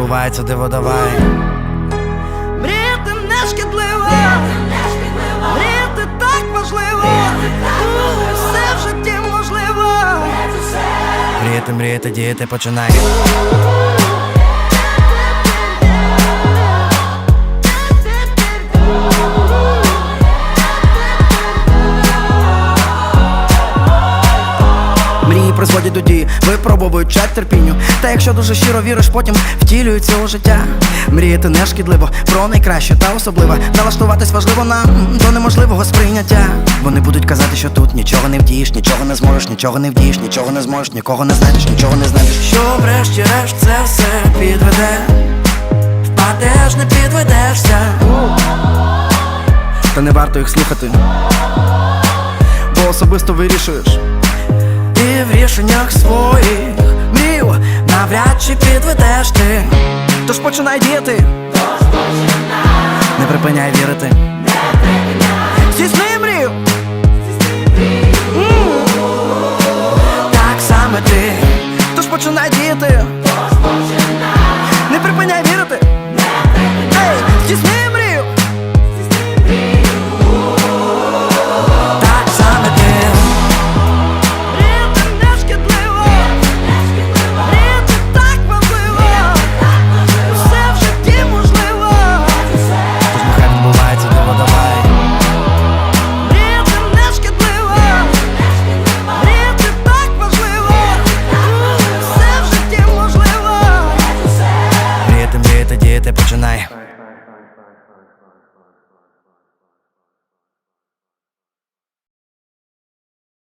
Відбувається диво давай. Мріяти не шкідливо, мріяти так важливо, все в житті можливо. Мріяти, мріяти, діяти, починай. Призводять до дії, випробовують чат терпінню. Та якщо дуже щиро віриш, потім втілюється у життя. Мріяти не шкідливо, про найкраще та особливе. Налаштуватись важливо нам до неможливого сприйняття. Вони будуть казати, що тут нічого не вдієш, нічого не зможеш, нічого не вдієш, нічого не зможеш, нікого не знайдеш, нічого не знайдеш. Що врешті-решт це все підведе. Впадеш, не підведешся. Та не варто їх слухати, бо особисто вирішуєш. В рішеннях своїх мрів навряд чи підведеш ти. Тож починай діяти. Не припиняй вірити. Здійсни мрію. Так саме ти. Тож починай діяти. Не припиняй вірити. Все в